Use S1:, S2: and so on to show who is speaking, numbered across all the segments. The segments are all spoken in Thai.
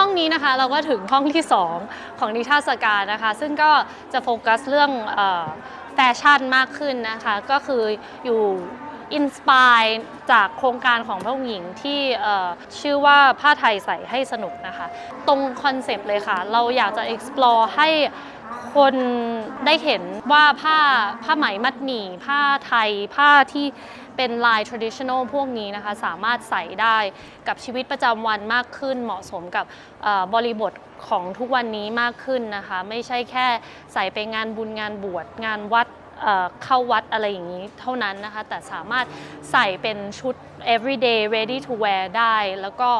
S1: ห้องนี้นะคะเราก็ถึงห้องที่ 2 ของนิทรรศการนะคะ ซึ่งก็จะโฟกัสเรื่องแฟชั่นมากขึ้นนะคะ ก็คืออยู่ อินสปายจากโครงการของพระองค์หญิงที่ชื่อว่าผ้าไทยใส่ให้สนุกนะคะ ตรงคอนเซปต์เลยค่ะ เราอยากจะ explore ให้คนได้เห็นว่าผ้าผ้าไหมมัดหมี่ ผ้าไทยผ้าที่เป็นลาย traditional พวกนี้นะคะ สามารถใส่ได้กับชีวิตประจำวันมากขึ้น เหมาะสมกับบริบทของทุกวันนี้มากขึ้นนะคะ ไม่ใช่แค่ใส่ไปงานบุญงานบวชงานวัด เข้าวัดอะไรอย่างนี้เท่านั้นนะคะ แต่สามารถใส่เป็นชุด everyday ready to wear ได้ แล้วก็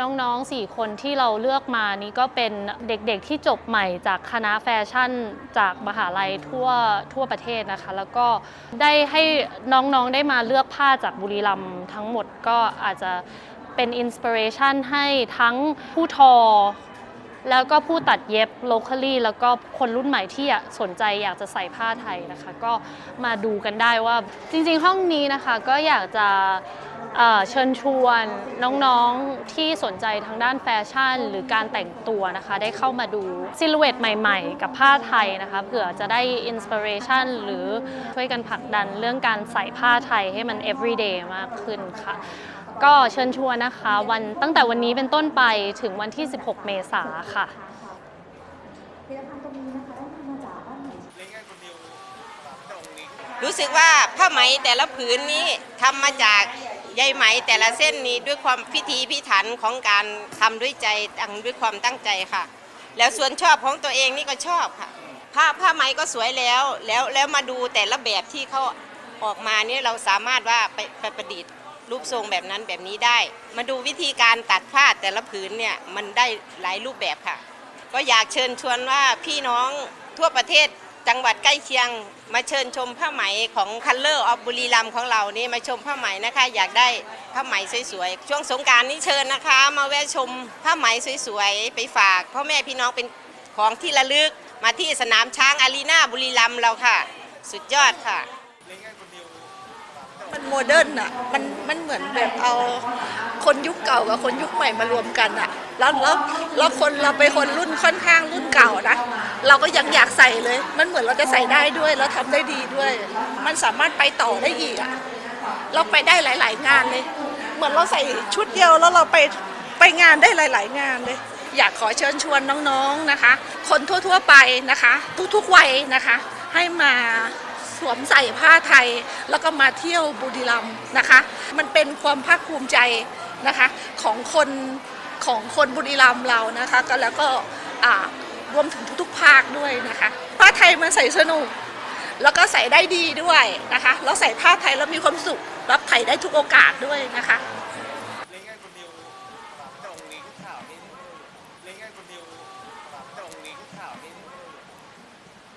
S1: น้องๆ 4 คนที่เราเลือกมานี้ก็เป็นเด็กๆที่จบใหม่จากคณะแฟชั่นจากมหาลัยทั่วทั่วประเทศนะคะ แล้วก็ได้ให้น้องๆ ได้มาเลือกผ้าจากบุรีรัมย์ทั้งหมดก็อาจจะเป็นอินสปิเรชันให้ทั้งผู้ทอ แล้วก็ผู้ตัดเย็บ locally แล้วก็คนรุ่นใหม่ที่สนใจอยากจะใส่ผ้าไทยนะคะ ก็มาดูกันได้ว่าจริงๆห้องนี้นะคะก็อยากจะเอ่อเชิญชวนน้องๆที่สนใจทางด้านแฟชั่น หรือการแต่งตัวนะคะ ได้เข้ามาดูซิลูเอตใหม่ๆ กับผ้าไทยนะคะเผื่อจะได้อินสปิเรชันหรือช่วยกันผลักดันเรื่องการใส่ผ้าไทยให้มัน everyday มากขึ้นค่ะ ก็เชิญชวนนะคะ วันตั้งแต่วันนี้เป็นต้นไปถึงวันที่ 16 เมษาค่ะ
S2: รู้
S3: สึกว่าผ้าไหมแต่ละผืนนี้ทำมาจากใยไหมแต่ละเส้นนี้ด้วยความพิธีพิถันของการทำด้วยใจตั้งด้วยความตั้งใจค่ะ แล้วส่วนชอบของตัวเองนี่ก็ชอบค่ะ ผ้าผ้าไหมก็สวยแล้วแล้วแล้วมาดูแต่ละแบบที่เขาออกมาเนี่ยเราสามารถว่าไปไปประดิษฐ์ รูปทรงแบบนั้นแบบนี้ได้ มาดูวิธีการตัดผ้าแต่ละผืนเนี่ยมันได้หลายรูปแบบค่ะ ก็อยากเชิญชวนว่าพี่น้องทั่วประเทศจังหวัดใกล้เคียง มาเชิญชมผ้าไหมของ Color of บุรีรัมของเรานี่มาชมผ้าไหมนะคะ อยากได้ผ้าไหมสวยๆช่วงสงการนี้เชิญนะคะ มาแวะชมผ้าไหมสวยๆไปฝากพ่อแม่พี่น้องเป็นของที่ระลึกมาที่สนามช้างอารีนาบุรีรัมเราค่ะ สุดยอดค่ะ
S4: มันโมเดิร์นอะมันมันเหมือนแบบเอาคนยุคเก่ากับคนยุคใหม่มารวมกันอะแล้วแล้วแล้วคนเราไปคนรุ่นค่อนข้างรุ่นเก่านะเราก็ยังอยากใส่เลย มันเหมือนเราจะใส่ได้ด้วยแล้วทำได้ดีด้วย มันสามารถไปต่อได้อีกอะเราไปได้หลาย ๆ งานเลย เหมือนเราใส่ชุดเดียวแล้วเราไปไปงานได้หลาย ๆ งานเลย อยากขอเชิญชวนน้องๆนะคะ คนทั่วๆไปนะคะ ทุกๆวัยนะคะ ให้มา สวมใส่ผ้าไทย แล้วก็มาเที่ยวบุรีรัมย์นะคะ มันเป็นความภาคภูมิใจนะคะของคนของคนบุรีรัมย์เรานะคะก็แล้วก็รวมถึงทุกๆภาคด้วยนะคะ ผ้าไทยมันใส่สนุก แล้วก็ใส่ได้ดีด้วยนะคะเราใส่ผ้าไทยแล้วมีความสุขรับไถ่ได้ทุกโอกาสด้วยนะคะ
S5: เล่นงานคนเดียวจะงนี้ข่าวนี่เล่นงานคนเดียว